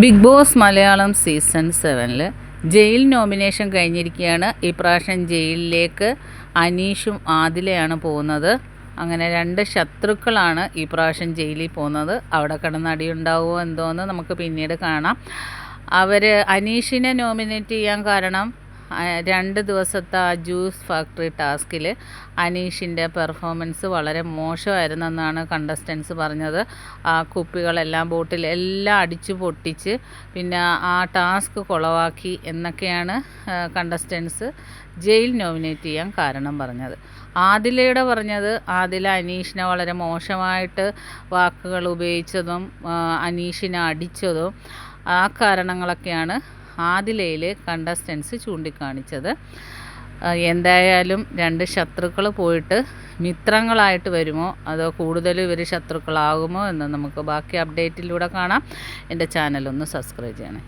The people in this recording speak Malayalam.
ബിഗ് ബോസ് മലയാളം സീസൺ സെവനിൽ ജയിൽ നോമിനേഷൻ കഴിഞ്ഞിരിക്കുകയാണ്. ഈ പ്രാവശ്യം ജയിലിലേക്ക് അനീഷും ആദിലയാണ് പോകുന്നത്. അങ്ങനെ രണ്ട് ശത്രുക്കളാണ് ഈ പ്രാവശ്യം ജയിലിൽ പോകുന്നത്. അവിടെ കിടന്ന് അടിയുണ്ടാവുമോ എന്തോന്ന് നമുക്ക് പിന്നീട് കാണാം. അവർ അനീഷിനെ നോമിനേറ്റ് ചെയ്യാൻ കാരണം രണ്ട് ദിവസത്തെ ആ ജ്യൂസ് ഫാക്ടറി ടാസ്കിൽ അനീഷിന്റെ പെർഫോമൻസ് വളരെ മോശമായിരുന്നെന്നാണ് കണ്ടസ്റ്റൻസ് പറഞ്ഞത്. ആ കുപ്പികളെല്ലാം ബോട്ടിൽ എല്ലാം അടിച്ചു പൊട്ടിച്ച് പിന്നെ ആ ടാസ്ക് കുളവാക്കി എന്നൊക്കെയാണ് കണ്ടസ്റ്റൻസ് ജയിൽ നോമിനേറ്റ് ചെയ്യാൻ കാരണം പറഞ്ഞത്. ആദിലയുടെ പറഞ്ഞത് ആദില അനീഷിനെ വളരെ മോശമായിട്ട് വാക്കുകൾ ഉപയോഗിച്ചതും അനീഷിനെ അടിച്ചതും ആ കാരണങ്ങളൊക്കെയാണ് ആദിലയിൽ കണ്ടസ്റ്റൻസ് ചൂണ്ടിക്കാണിച്ചത്. എന്തായാലും രണ്ട് ശത്രുക്കൾ പോയിട്ട് മിത്രങ്ങളായിട്ട് വരുമോ? അതോ കൂടുതൽ ഇവർ ശത്രുക്കളാകുമോ എന്ന് നമുക്ക് ബാക്കി അപ്ഡേറ്റിലൂടെ കാണാം. എന്റെ ചാനലൊന്ന് സബ്സ്ക്രൈബ് ചെയ്യണേ.